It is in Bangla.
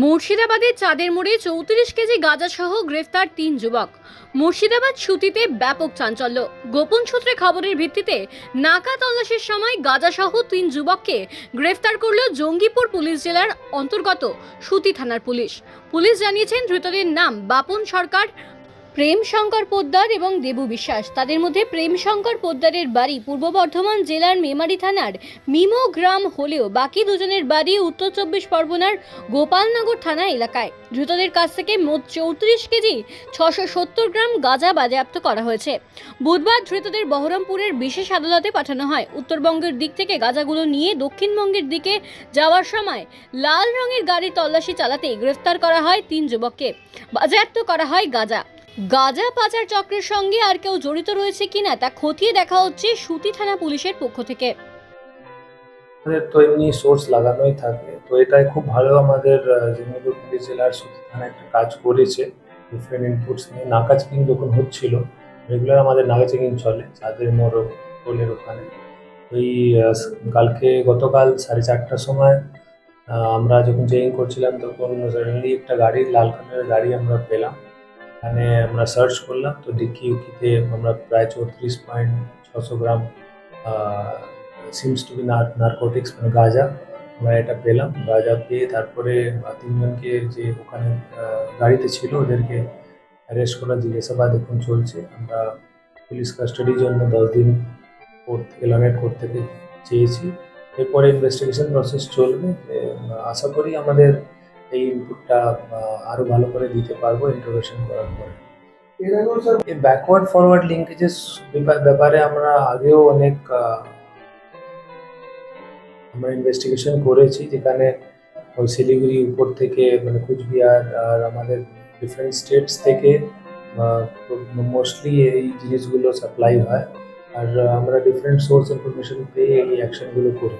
মুর্শিদাবাদের চাঁদের মোড়ে চৌত্রিশ কেজি গাঁজাসহ গ্রেফতার তিন যুবক। মুর্শিদাবাদ সুতিতে ব্যাপক চাঞ্চল্য। গোপন সূত্রে খবরের ভিত্তিতে নাকা তল্লাশির সময় গাঁজাসহ তিন যুবককে গ্রেফতার করল জঙ্গিপুর পুলিশ জেলার অন্তর্গত সুতি থানার পুলিশ। পুলিশ জানিয়েছেন ধৃতদের নাম বাপন সরকার প্রেম শঙ্কর পোদ্দার এবং দেবু বিশ্বাস। তাদের মধ্যে প্রেম শঙ্কর পোদ্দারের বাড়ি পূর্ব বর্ধমান জেলার মেমারি থানার মিমো গ্রাম হলেও বাকি দুজনের বাড়ি উত্তর চব্বিশ পরগনার গোপালনগর থানা এলাকায়। ধৃতদের কাছ থেকে মোট চৌত্রিশ কেজি ছশো সত্তর গ্রাম গাঁজা বাজেয়াপ্ত করা হয়েছে। বুধবার ধৃতদের বহরমপুরের বিশেষ আদালতে পাঠানো হয়। উত্তরবঙ্গের দিক থেকে গাঁজাগুলো নিয়ে দক্ষিণবঙ্গের দিকে যাওয়ার সময় লাল রঙের গাড়ি তল্লাশি চালাতে গ্রেফতার করা হয় তিন যুবককে। বাজেয়াপ্ত করা হয় গাঁজা। গাঁজা পাচার চক্রের সঙ্গে আর কেউ জড়িত রয়েছে কিনা তা খতিয়ে দেখা হচ্ছে সুতি থানা পুলিশের পক্ষ থেকে। আমাদের তো এমনি সোর্স লাগানোই থাকে। তো এটাই খুব ভালো আমাদের জেনেপুর পুলিশ জেলার সুতি থানা একটা কাজ করেছে। ডিফারেন্ট ইনপুটস নিয়ে। নাকা চেকিং যখন হচ্ছিল রেগুলার আমাদের নাকা চেকিং চলে, চাঁদের মোড় টোলের ওখানে। ওই কালকে গতকাল সাড়ে চারটার সময় আমরা যখন চেকিং করছিলাম তখন একটা গাড়ি, লাল কালারের গাড়ি আমরা পেলাম। এখানে আমরা সার্চ করলাম, তো ডিক্কি উকিতে আমরা প্রায় চৌত্রিশ পয়েন্ট ছশো গ্রাম সিমস টু বি নার্কোটিক্স মানে গাঁজা, আমরা এটা পেলাম। গাঁজা পেয়ে তারপরে তিনজনকে যে ওখানে গাড়িতে ছিল, ওদেরকে অ্যারেস্ট করা জিজ্ঞাসাবাদ এখন চলছে। আমরা পুলিশ কাস্টাডির জন্য দশ দিন কোর্ট থেকে লনেট কোর্ট থেকে চেয়েছি। এরপরে ইনভেস্টিগেশন প্রসেস চলবে। আশা করি আমাদের এই ইনপুটটা আরও ভালো করে দিতে পারব ইন্টারোগেশন করার পরে। এই ব্যাকওয়ার্ড ফরওয়ার্ড লিঙ্কেজেস ব্যাপারে আমরা আগেও অনেক আহ, আমরা ইনভেস্টিগেশন করেছি যেখানে ওই শিলিগুড়ি উপর থেকে মানে কুচবিহার আর আমাদের ডিফারেন্ট স্টেটস থেকে মোস্টলি এই জিনিসগুলো সাপ্লাই হয়। আর আহ, আমরা ডিফারেন্ট সোর্স ইনফরমেশন পেয়ে এই অ্যাকশনগুলো করি।